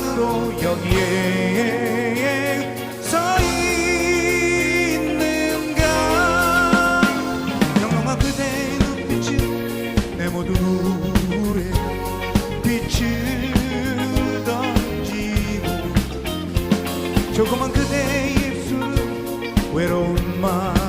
영광으로 여기에 서 있는가? 영롱한 그대 눈빛이 내 모든 우울에 빛을 던지고 조그만 그대의 입술은 외로운 말